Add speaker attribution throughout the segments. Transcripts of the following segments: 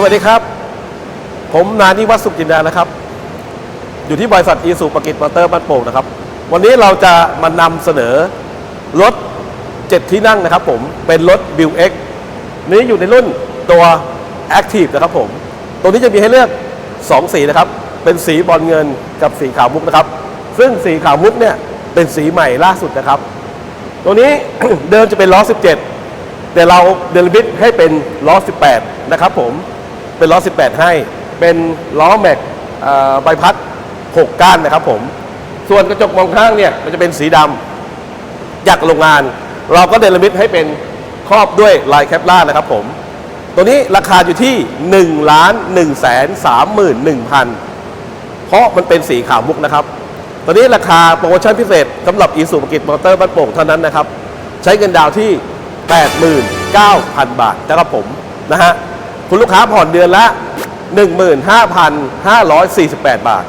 Speaker 1: สวัสดีครับ ผมนานิวัฒสุขจินดานะครับ อยู่ที่บริษัทอีสุปกิจมอเตอร์บ้านโป่งนะครับ วันนี้เราจะมานำเสนอรถ 7 ที่นั่งนะครับ ผมเป็นรถ b ิ l X นี้อยู่ในรุ่นตัว Active นะครับผม ตัวนี้จะมีให้เลือก 2 สีนะครับ เป็นสีบอลเงินกับสีขาวมุกนะครับ ซึ่งสีขาวมุกเนี่ยเป็นสีใหม่ล่าสุดนะครับ ตัวนี้เดิมจะเป็นล้อ 17 แต่เราเดลิบิทให้เป็นล้อ 18 นะครับผม เป็นล้อ 18 ให้ เป็นล้อแม็กใบพัด 6 ก้านนะครับผม ส่วนกระจกมองข้างเนี่ยมันจะเป็นสีดำจากโรงงาน เราก็เดลิมิตให้เป็นครอบด้วยลายแคปล่านะครับผม ตัวนี้ราคาอยู่ที่ 1,131,000 เพราะมันเป็นสีขาวมุกนะครับตอนนี้ราคาโปรโมชั่นพิเศษสำหรับอีสุภกิจมอเตอร์บ้านโป่งเท่านั้นนะครับ ใช้เงินดาวน์ที่ 89,000 บาทนะครับผมนะฮะ คุณลูกค้าผ่อนเดือนละ 15,548 บาท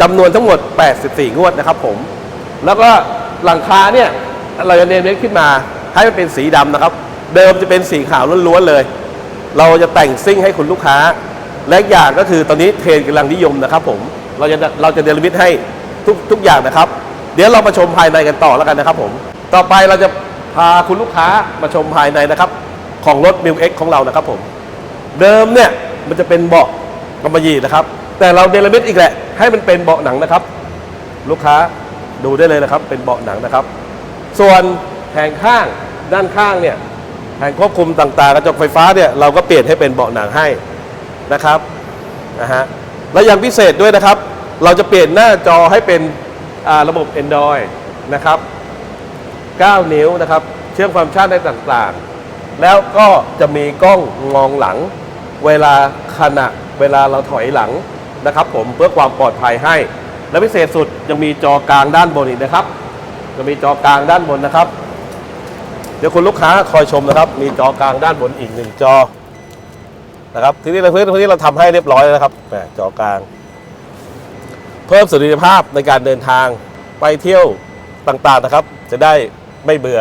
Speaker 1: จำนวนทั้งหมด 84 งวดนะครับผม แล้วก็หลังคาเนี่ย เราจะเนมเล็ขึ้นมาให้มันเป็นสีดำนะครับ เดิมจะเป็นสีขาวล้วนๆเลย เราจะแต่งซิ่งให้คุณลูกค้า และอีกอย่างก็คือตอนนี้เทรนด์กำลังนิยมนะครับผม เราจะเราจะเดลิมิตให้ทุกทุกอย่างนะครับ เดี๋ยวเรามาชมภายในกันต่อแล้วกันนะครับผม ต่อไปเราจะพาคุณลูกค้ามาชมภายในนะครับ ของรถ m ิ l X ของเรานะครับผม เดิมเนี่ยมันจะเป็นเบาะกำมะหยี่นะครับ แต่เราเดลเมตอีกแหละ ให้มันเป็นเบาะหนังนะครับ ลูกค้าดูได้เลยนะครับ เป็นเบาะหนังนะครับ ส่วนแผงข้างด้านข้างเนี่ยแผงควบคุมต่างๆ กระจกไฟฟ้าเนี่ยเราก็เปลี่ยนให้เป็นเบาะหนังให้นะครับนะฮะและอย่างพิเศษด้วยนะครับ เราจะเปลี่ยนหน้าจอให้เป็นระบบ Android นะครับ 9 นิ้วนะครับ เชื่อมฟังก์ชันได้ต่างๆ แล้วก็จะมีกล้องมองหลัง เวลาขณะเวลาเราถอยหลังนะครับผมเพื่อความปลอดภัยให้ และพิเศษสุดยังมีจอกลางด้านบนอีกนะครับจะมีจอกลางด้านบนนะครับ เดี๋ยวคุณลูกค้าคอยชมนะครับ มีจอกลางด้านบนอีกหนึ่งจอนะครับทีนี้เราพื้นที่เราทำให้เรียบร้อยแล้วนะครับแหมจอกลาง เพิ่มสุริภาพในการเดินทางไปเที่ยวต่างๆนะครับ จะได้ไม่เบื่อ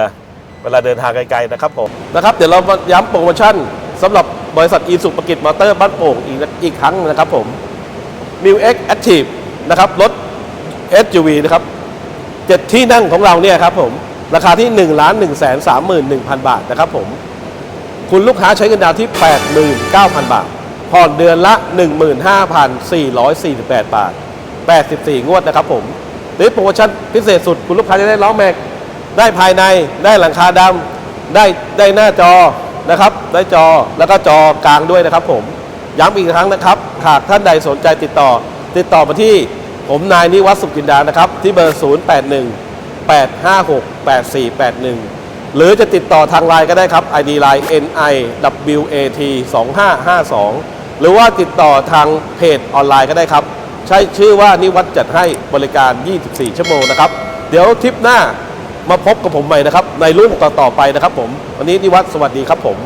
Speaker 1: เวลาเดินทางไกลๆนะครับผมนะครับ เดี๋ยวเรามาย้ำโปรโมชั่นสำหรับ บริษัทอีสุปกิจมอเตอร์บ้านโป่งอีกอีกครั้งนะครับผม m ิ w X Active นะครับรถ SUV นะครับเจ็ดที่นั่งของเราเนี่ยครับผมราคาที่1นึ่งล้านหนึ่งแสนสามหมื่นหนึ่งพันบาทนะครับผม คุณลูกค้าใช้เงินดาวน์ที่ 89,000 บาท ผ่อนเดือนละ 15,448 บาท 84 งวดนะครับผมหรือโปรโมชั่นพิเศษสุด คุณลูกค้าจะได้ล้อแม็ก ได้ภายใน ได้หลังคาดำ ได้ได้หน้าจอ นะครับ ได้จอแล้วก็จอกลางด้วยนะครับ ผมย้ำอีกครั้งนะครับ หากท่านใดสนใจติดต่อ ติดต่อมาที่ผมนายนิวัฒน์สุขจินดานะครับ ที่เบอร์ 081 856 8481 หรือจะติดต่อทางไลน์ก็ได้ครับ ID line NIWAT 2552หรือว่าติดต่อทางเพจออนไลน์ก็ได้ครับ ใช้ชื่อว่านิวัฒน์จัดให้บริการ 24 ชั่วโมงนะครับ เดี๋ยวทริปหน้า มาพบกับผมใหม่นะครับ ในรุ่นต่อๆไปนะครับผม วันนี้นิวัฒน์สวัสดีครับผม